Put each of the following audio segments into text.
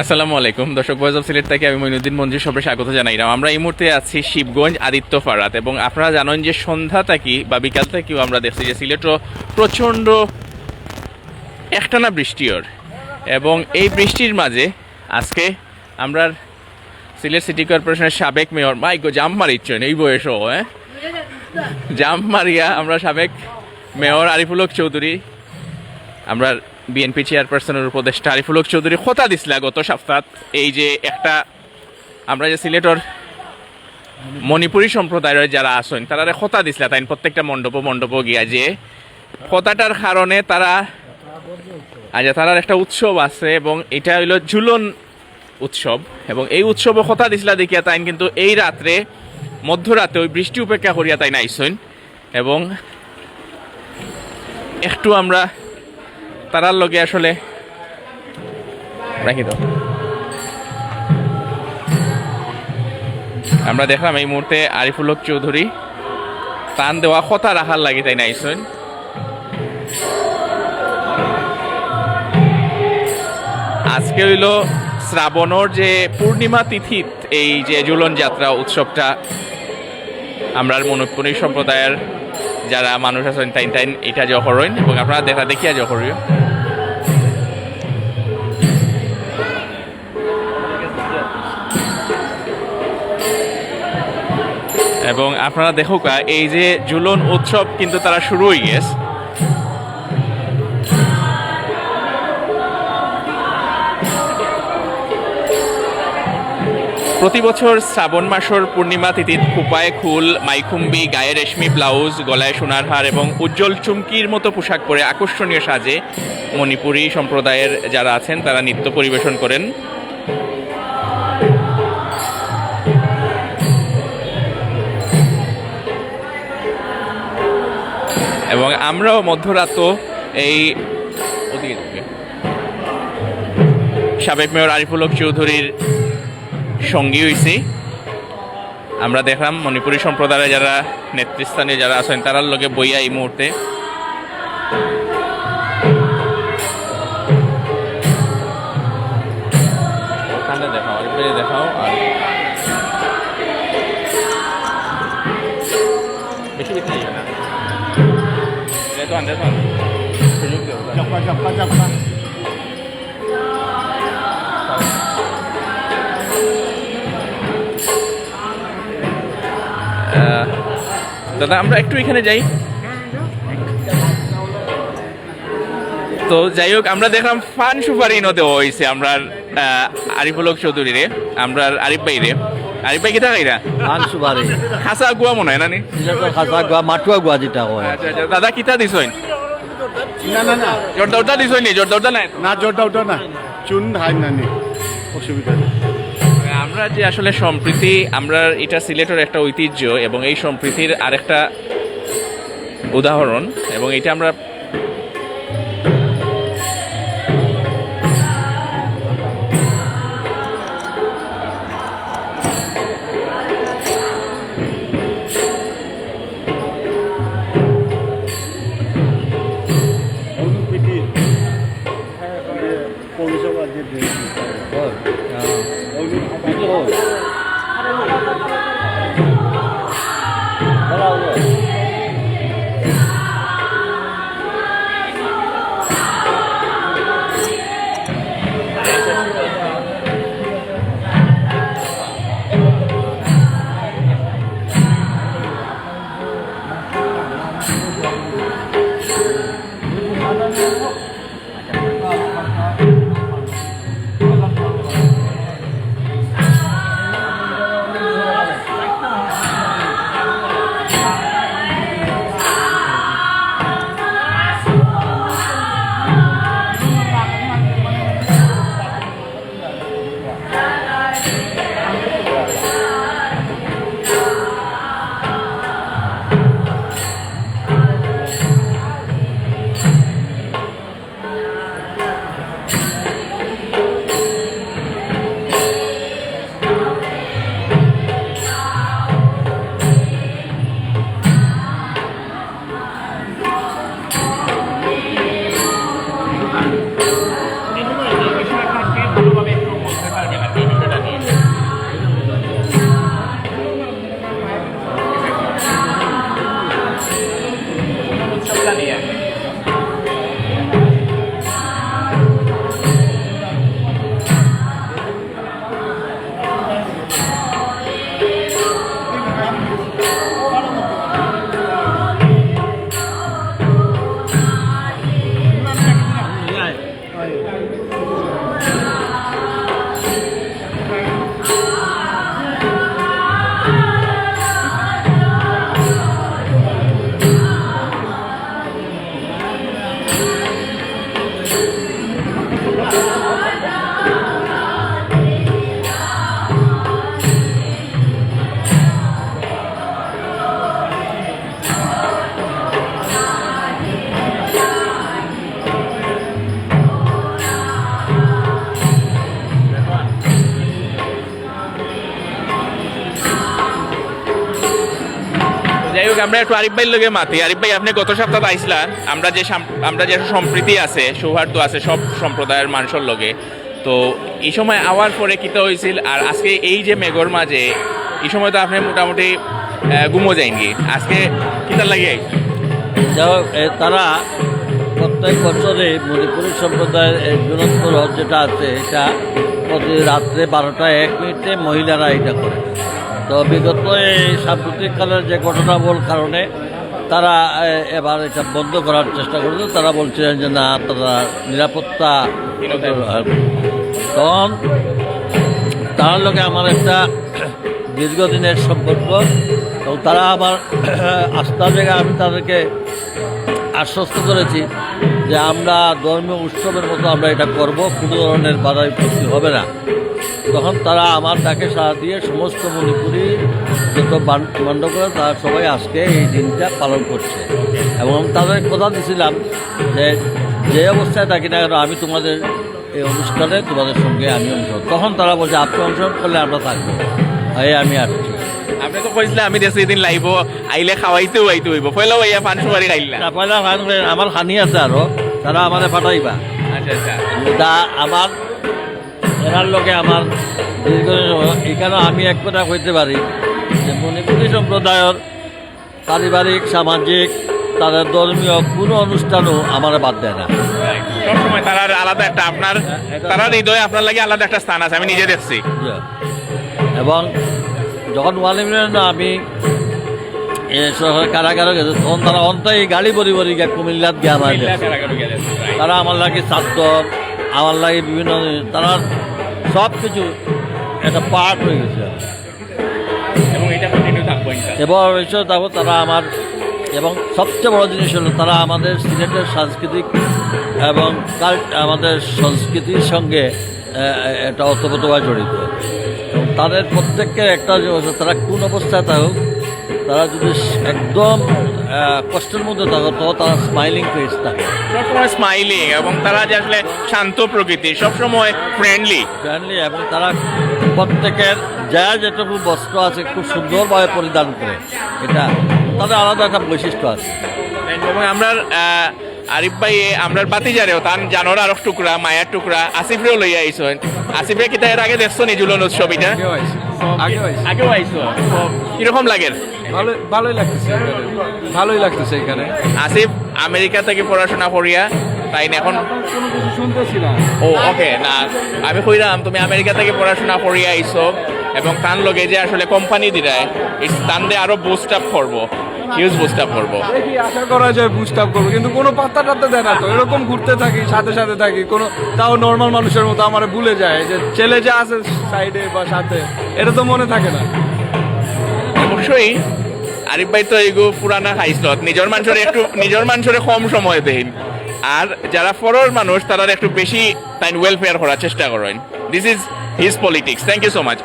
আসসালামু আলাইকুম। দর্শক ভয়েস অফ সিলেট থেকে আমি মইনুদ্দিন মঞ্জুর সবাই স্বাগত জানাইলাম আমরা এই মুহূর্তে আছি শিবগঞ্জ আদিত্য ফারাত এবং আপনারা জানেন যে সন্ধ্যা থাকি বা বিকাল থেকেও আমরা দেখছি যে সিলেটও প্রচণ্ড একটানা বৃষ্টি ওর। এবং এই বৃষ্টির মাঝে আজকে আমরা সিলেট সিটি কর্পোরেশনের সাবেক মেয়র, মাই মাইকো জাম মারিচ্ছেন এই বয়সও হ্যাঁ? জাম মারিয়া আমরা সাবেক মেয়র আরিফুল হক চৌধুরী আমরা বিএনপি চেয়ারপারসনের উপদেষ্টা আরিফুল হক চৌধুরী কথা দিছিলা গত সপ্তাহ এই যে একটা, আমরা যে সিলেটর মণিপুরী সম্প্রদায়ের যারা আসেন তারা কথা দিছিলা তাই প্রত্যেকটা মণ্ডপ মণ্ডপ গিয়া যে কথাটার কারণে তারা আচ্ছা তারার একটা উৎসব আছে এবং এটা হইল ঝুলন উৎসব এবং এই উৎসবে কথা দিছিলা দেখিয়া তাই কিন্তু এই রাত্রে, মধ্যরাতে ওই বৃষ্টি উপেক্ষা করিয়া তাই নাইছেন এবং একটু আমরা তারার লগে আসলে রাখি দাও আমরা দেখলাম এই মুহূর্তে আরিফুল চৌধুরী টান দেওয়া কথা রাখার লাগে তাই নাইছেন আজকে হইল শ্রাবণর যে পূর্ণিমা তিথিত এই যে জুলন যাত্রা উৎসবটা আমরা মনোপুরী সম্প্রদায়ের যারা মানুষ আছেন তাই তাই এটা জহরইন এবং আপনারা দেখা দেখিয়া জহরীয় এবং আপনারা দেখুক এই যে জুলন উৎসব কিন্তু তারা শুরু হয়ে গেছে প্রতি বছর শ্রাবণ মাসের পূর্ণিমা তিথিত খোপায় খুল, মাইখুম্বি, গায়ে রেশমি ব্লাউজ, গলায় সোনার হার এবং উজ্জ্বল চুমকির মতো পোশাক পরে আকর্ষণীয় সাজে মণিপুরী সম্প্রদায়ের যারা আছেন, তারা নৃত্য পরিবেশন করেন। এবং আমরাও মধ্যরাত এই ওদিকে দিকে। সাবেক মেয়র আরিফুল হক চৌধুরীর সঙ্গী হয়েছি আমরা দেখলাম মণিপুরী সম্প্রদায়ের যারা নেতৃস্থানে যারা আছেন, তারার লগে বইয়া এই মুহূর্তে। দেখাও দেখাও, আর বেশি না। আহ, দাদা আমরা একটু এখানে যাই তো যাই হোক আমরা দেখলাম ফান সুপারি নদে হয়েছে আমরা আরিফুলক হক চৌধুরীরে আমরা আরিফ ভাই রে আরিফ ভাই কিতা খাইরা ধান সুপারি খাসা গুয়া মনে হয় না নি? সিলেটৰ খাচা গোৱা মাটুৱা গোৱা যেটা কয়। আচ্ছা আচ্ছা দাদা কিতা দিছইন না না না। জোর দৌড়টা দিছইন নি? জোর দৌড়টা নাই? না জোরটা ওটা না চুন ধান নানি অসুবিধা নেই। আমরা যে আসলে সম্প্রীতি আমরা এটা সিলেটের একটা ঐতিহ্য এবং এই সম্প্রীতির আরেকটা উদাহরণ এবং এটা আমরা হোক আমরা একটু আরিফ ভাইয়ের লগে মাতি। আরিফ ভাই, আপনি গত সপ্তাহে আইসলেন আমরা যে আমরা যে সম্প্রীতি আছে, সৌহার্দ্য আছে, সব সম্প্রদায়ের মানুষের লগে। তো এই সময় আওয়ার পরে কিতা হয়েছিল? আর আজকে এই যে মেঘর মাঝে, এই সময় তো আপনি মোটামুটি গুমো যায়নি। আজকে কিতা লাগে? তারা প্রত্যেক বছরে মণিপুরী সম্প্রদায়ের জনন্ত যেটা আছে, এটা প্রতি রাত্রে বারোটা এক মিনিটে মহিলারা এটা করে। তো বিগত এই সাম্প্রতিককালের যে ঘটনাবল কারণে তারা এবার এটা বন্ধ করার চেষ্টা করেছে। তারা বলছিলেন যে, না তারা নিরাপত্তা তখন তার লোকে আমার একটা দীর্ঘদিনের সম্পর্ক এবং তারা আমার আস্থার জায়গায় আমি তাদেরকে আশ্বস্ত করেছি যে আমরা ধর্মীয় উৎসবের মতো আমরা এটা করব, কোনো ধরনের বাধা বিপত্তি হবে না। তখন তারা আমার ডাকে সাড়া দিয়ে সমস্ত মণিপুরি যত বান্ড করে তারা সবাই আজকে এই দিনটা পালন করছে। এবং তাদের কথা দিয়েছিলাম যে যে অবস্থায় থাকি না কেন আমি তোমাদের এই অনুষ্ঠানে তোমাদের সঙ্গে আমি অংশগ্রহণ তখন তারা বলছে আপনি অংশগ্রহণ করলে আমরা থাকব। এই আমি আসছি আপনি তো কইছিলেন আমি দেশে দিন লাইব আইলে খাওয়াইতেও আইতে হইব পয়লা ভাইয়া পান সুপারি খাইলা পয়লা ফাইন আমার হানি আছে আরও তারা আমাদের পাঠাইবা। আচ্ছা আচ্ছা। আমার এনার লোকে আমার। এখানে আমি এক কথা কইতে পারি যে মণিপুরী সম্প্রদায়ের পারিবারিক সামাজিক তাদের ধর্মীয় কোনো অনুষ্ঠানও আমার বাদ দেয় না। সবসময় তার আলাদা একটা আপনার তার হৃদয়ে আপনার লাগে আলাদা একটা স্থান আছে আমি নিজে দেখছি। এবং যখন ওয়ালিমিনের না আমি কারাগারে গেছে তখন তারা অন্তাই গাড়ি বরি বরি গিয়ে কুমিল্লাত গিয়ে আমার তারা আমার লাগে ছাত্র আমার লাগে বিভিন্ন তারা সব কিছু একটা পার্ট হয়ে গেছে এবং এটা কন্টিনিউ থাকব ইনশাআল্লাহ। এবং তারপর তারা আমার এবং সবচেয়ে বড় জিনিস হলো তারা আমাদের সিলেটের সাংস্কৃতিক এবং আমাদের সংস্কৃতির সঙ্গে এটা অতপ্রতভাবে জড়িত এবং তাদের প্রত্যেকের একটা তারা কোন অবস্থায় থাকুক তারা যদি একদম কষ্টের মধ্যে থাকো তো তারা স্মাইলিং ফেস থাকে। সবসময় স্মাইলিং এবং তারা যে আসলে শান্ত প্রকৃতি সবসময় ফ্রেন্ডলি ফ্রেন্ডলি এবং তারা প্রত্যেকের যা যেটুকু বস্ত্র আছে খুব সুন্দরভাবে পরিধান করে। এটা তাদের আলাদা একটা বৈশিষ্ট্য আছে। এবং আমরা আরিফ ভাই আমরা বাতি জারেও তান জানোর আরও টুকরা মায়ার টুকরা আসিফরেও লইয়া আইসন। আসিফরে কিতা এর আগে দেখছ নি জুলন উৎসব এটা আগেও আইসো কীরকম লাগে? ভালো ভালোই লাগতেছে। ভালোই লাগতেছে এখানে। আসিফ আমেরিকা থেকে পড়াশোনা করিয়া তাই না এখন? কোনো কিছু শুনতেছিলাম। ও ওকে না আমি কইরাম তুমি আমেরিকা থেকে পড়াশোনা করিয়া আইসো এবং তার লগে যে আসলে কোম্পানি দিরায় তান দিয়ে আরও বুস্ট আপ করব। হিউজ করব। দেখি আশা করা যায় করব। কিন্তু কোনো পাত্তা টাত্তা দেয় না তো। এরকম ঘুরতে থাকি সাথে সাথে থাকি। কোনো তাও নর্মাল মানুষের মতো আমার ভুলে যায়। যে ছেলে যে আছে সাইডে বা সাথে এটা তো মনে থাকে না। অবশ্যই। আরিফ ভাই তো এগো পুরানা খাইছিল নিজের মানুষের একটু নিজের মানুষের কম সময় দেন। আর যারা ফরর মানুষ তারা একটু বেশি ওয়েলফেয়ার করার চেষ্টা করেন। This is his politics thank you so much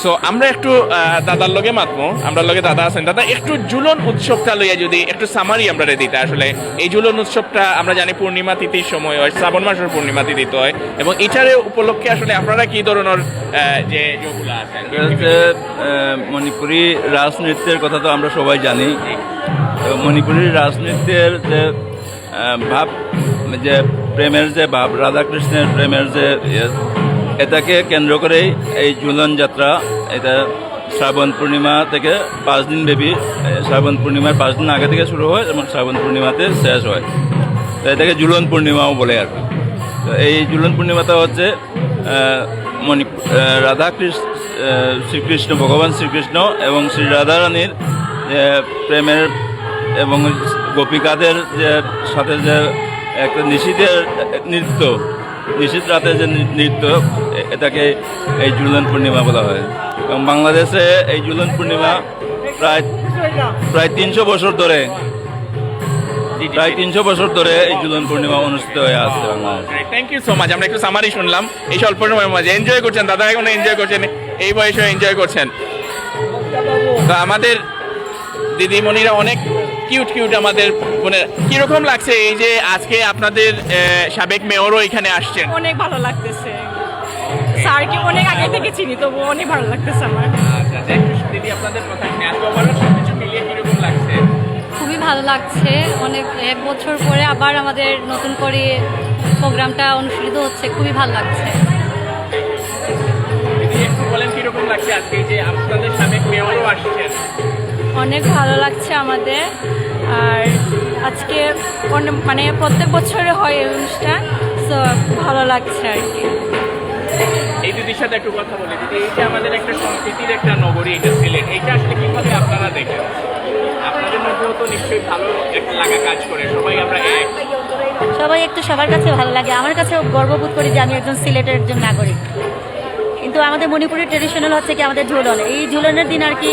so আমরা একটু দাদার লগে মাতমো আমরা লগে দাদা আছেন। দাদা একটু জুলন উৎসবটা লইয়া যদি একটু সামারি আমরা দিতে আসলে এই জুলন উৎসবটা আমরা জানি পূর্ণিমা তিথির সময় হয় শ্রাবণ মাসের পূর্ণিমা তিথিতে হয়। এবং এটারে উপলক্ষে আসলে আপনারা কি ধরনের যে মণিপুরি রাজনৃত্যের কথা তো আমরা সবাই জানি। মণিপুরি রাজনৃত্যের যে ভাব যে প্রেমের যে ভাব রাধাকৃষ্ণের প্রেমের যে ইয়ে, এটাকে কেন্দ্র করেই এই ঝুলন যাত্রা এটা শ্রাবণ পূর্ণিমা থেকে পাঁচ দিন ব্যাপী শ্রাবণ পূর্ণিমার পাঁচ দিন আগে থেকে শুরু হয় এবং শ্রাবণ পূর্ণিমাতে শেষ হয়। তো এটাকে ঝুলন পূর্ণিমাও বলে আর তো এই ঝুলন পূর্ণিমাটা হচ্ছে মণি আহ, রাধা কৃষ্ণ শ্রীকৃষ্ণ ভগবান শ্রীকৃষ্ণ এবং শ্রী রাধারানীর প্রেমের এবং গোপিকাদের যে সাথে যে একটা নিশীথের নৃত্য নিশীথ রাতে যে নৃত্য এটাকে এই ঝুলন পূর্ণিমা বলা হয়। এবং বাংলাদেশে এই ঝুলন পূর্ণিমা প্রায় প্রায় তিনশো বছর ধরে প্রায় তিনশো বছর ধরে এই ঝুলন পূর্ণিমা অনুষ্ঠিত হয়ে আসছে থ্যাংক ইউ সো মাচ আমরা একটু সামারি শুনলাম। এই স্বল্প সময়ের মাঝে এনজয় করছেন। দাদা এখন এনজয় করছেন। এই বয়সে এনজয় করছেন। তো আমাদের দিদিমণিরা অনেক কিউট কিউট আমাদের মানে কীরকম লাগছে এই যে আজকে আপনাদের সাবেক মেয়রও এখানে আসছেন? অনেক ভালো লাগতেছে। স্যারকে অনেক আগে থেকে চিনি তবু অনেক ভালো লাগতেছে আমার। আচ্ছা আচ্ছা। একটু দিদি আপনাদের কথা। শুনে আজকে ওভারঅল সবকিছু মিলিয়ে কীরকম লাগছে? খুবই ভালো লাগছে। অনেক এক বছর পরে আবার আমাদের নতুন করে প্রোগ্রামটা অনুষ্ঠিত হচ্ছে। খুবই ভালো লাগছে। অনেক ভালো লাগছে আমাদের। আর আজকে মানে প্রত্যেক বছরে হয় এই অনুষ্ঠান তো ভালো লাগছে আর কি। এই দিদির সাথে একটু কথা বলি, দিদি আমাদের একটা সংস্কৃতির একটা নগরী, এটা সিলেট আসলে কীভাবে আপনারা দেখেন? আপনাদের মধ্যেও তো নিশ্চয়ই ভালো একটা লাগা কাজ করে, সবাই আমরা এক। সবাই একটু সবার কাছে ভালো লাগে। আমার কাছেও গর্ববোধ করি যে আমি একজন সিলেটের একজন নাগরিক। কিন্তু আমাদের মণিপুরের ট্রেডিশনাল হচ্ছে কি আমাদের ঝুলন। এই ঝুলনের দিন আর কি,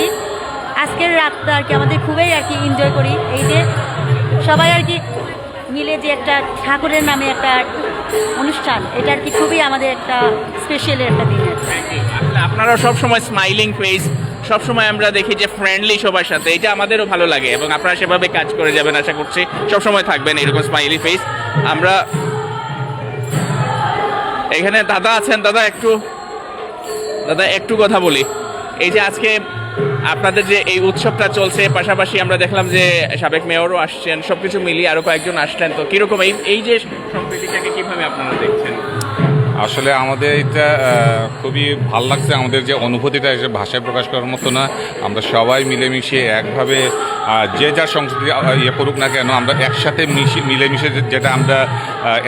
আজকের রাতটা আর কি আমাদের খুবই আর কি এনজয় করি। এই যে সবাই আর কি মিলে যে একটা ঠাকুরের নামে একটা অনুষ্ঠান। এটা আর কি খুবই আমাদের একটা স্পেশাল একটা দিন আর আপনারা সব সময় স্মাইলিং ফেস সব সময় আমরা দেখি যে ফ্রেন্ডলি সবার সাথে, এটা আমাদেরও ভালো লাগে এবং আপনারা সেভাবে কাজ করে যাবেন আশা করছি। সব সময় থাকবেন এরকম স্মাইলি ফেস আমরা এখানে দাদা আছেন, দাদা একটু দাদা একটু কথা বলি। এই যে আজকে আপনাদের যে এই উৎসবটা চলছে, পাশাপাশি আমরা দেখলাম যে সাবেক মেয়রও আসছেন, সবকিছু মিলিয়ে আরও কয়েকজন আসলেন তো কীরকম এই এই যে সম্প্রীতিটাকে কীভাবে আপনারা দেখছেন? আসলে আমাদের এটা খুবই ভালো লাগছে আমাদের যে অনুভূতিটা এসে ভাষায় প্রকাশ করার মতো না। আমরা সবাই মিলেমিশে একভাবে যে যার সংস্কৃতি ইয়ে করুক না কেন, আমরা একসাথে মিশে, মিলেমিশে যেটা আমরা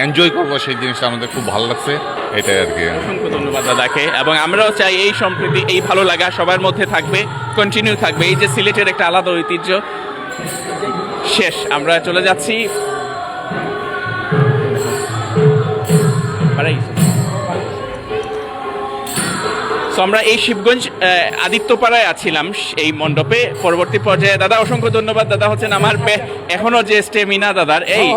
এনজয় করব সেই জিনিসটা আমাদের খুব ভালো লাগছে। এটাই আর কি। অসংখ্য ধন্যবাদ দাদাকে। এবং আমরাও চাই এই সম্প্রীতি, এই ভালো লাগা সবার মধ্যে থাকবে কন্টিনিউ থাকবে। এই যে সিলেটের একটা আলাদা ঐতিহ্য, শেষ। আমরা চলে যাচ্ছি So, আমরা এই শিবগঞ্জ আদিত্যপাড়ায় আছিলাম এই মণ্ডপে। পরবর্তী পর্যায়ে দাদা অসংখ্য ধন্যবাদ। দাদা হচ্ছেন আমার এখনও যে স্টেমিনা দাদার এই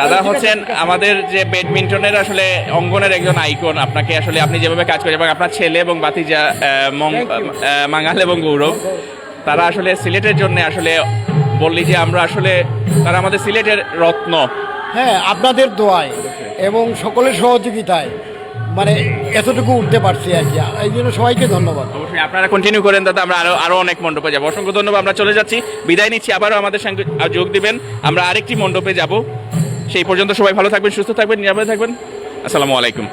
দাদা হচ্ছেন আমাদের যে ব্যাডমিন্টনের আসলে অঙ্গনের একজন আইকন। আপনাকে আসলে আপনি যেভাবে কাজ করেন এবং আপনার ছেলে এবং বাতিজা মাঙ্গাল এবং গৌরব তারা আসলে সিলেটের জন্য আসলে বললি যে আমরা আসলে তারা আমাদের সিলেটের রত্ন। হ্যাঁ আপনাদের দোয়ায় এবং সকলের সহযোগিতায়। মানে এতটুকু উঠতে পারছি আর কি। এই জন্য সবাইকে ধন্যবাদ। অবশ্যই, আপনারা কন্টিনিউ করেন দাদা, আমরা আরও আরও অনেক মণ্ডপে যাব। অসংখ্য ধন্যবাদ, আমরা চলে যাচ্ছি। বিদায় নিচ্ছি, আবারও আমাদের সঙ্গে যোগ দিবেন। আমরা আরেকটি মণ্ডপে যাব। সেই পর্যন্ত সবাই ভালো থাকবেন, সুস্থ থাকবেন, নিরাপদে থাকবেন। আসসালামু আলাইকুম।